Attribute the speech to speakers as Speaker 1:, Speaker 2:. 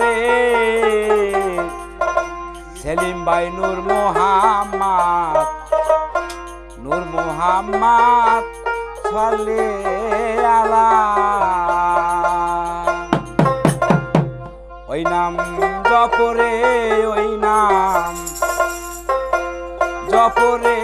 Speaker 1: রে সেলিম ভাই নূর মোহাম্মদ নূর মোহাম্মদ ছলে আলা ওই নাম জপরে, ওই নাম জপরে।